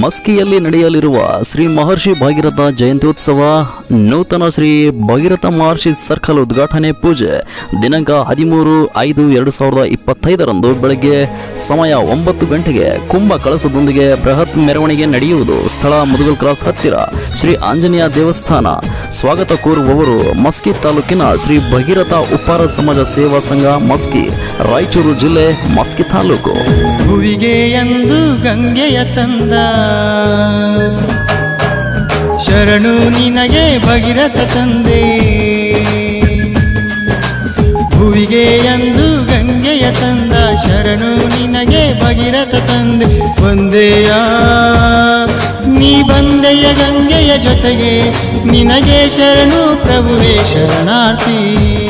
ಮಸ್ಕಿಯಲ್ಲಿ ನಡೆಯಲಿರುವ ಶ್ರೀ ಮಹರ್ಷಿ ಭಾಗೀರಥ ಜಯಂತ್ಯೋತ್ಸವ, ನೂತನ ಶ್ರೀ ಭಗೀರಥ ಮಹರ್ಷಿ ಸರ್ಕಲ್ ಉದ್ಘಾಟನೆ ಪೂಜೆ, ದಿನಾಂಕ ಹದಿಮೂರು ಐದು ಎರಡು ಸಾವಿರದ ಇಪ್ಪತ್ತೈದರಂದು ಬೆಳಗ್ಗೆ ಸಮಯ ಒಂಬತ್ತು ಗಂಟೆಗೆ ಕುಂಭ ಕಳಸದೊಂದಿಗೆ ಬೃಹತ್ ಮೆರವಣಿಗೆ ನಡೆಯುವುದು ಸ್ಥಳ ಮುದುಗಲ್ ಕ್ರಾಸ್ ಹತ್ತಿರ ಶ್ರೀ ಆಂಜನೇಯ ದೇವಸ್ಥಾನ. ಸ್ವಾಗತ ಕೋರುವವರು ಮಸ್ಕಿ ತಾಲೂಕಿನ ಶ್ರೀ ಭಗೀರಥ ಉಪ್ಪಾರ ಸಮಾಜ ಸೇವಾ ಸಂಘ ಮಸ್ಕಿ, ರಾಯಚೂರು ಜಿಲ್ಲೆ ಮಸ್ಕಿ ತಾಲೂಕು. ಎಂದು ಗಂಗೆಯ ತಂದ. ಶರಣು ನಿನಗೆ ಭಗೀರಥ ತಂದೆ. ಭುವಿಗೆ ಎಂದು ಗಂಗೆಯ ತಂದ. ಶರಣು ನಿನಗೆ ಭಗೀರಥ ತಂದೆ. ಒಂದೆಯ ನೀ ಬಂದೆಯ ಗಂಗೆಯ ಜೊತೆಗೆ ನಿನಗೆ ಶರಣು ಪ್ರಭುವೇ ಶರಣಾರ್ಥಿ.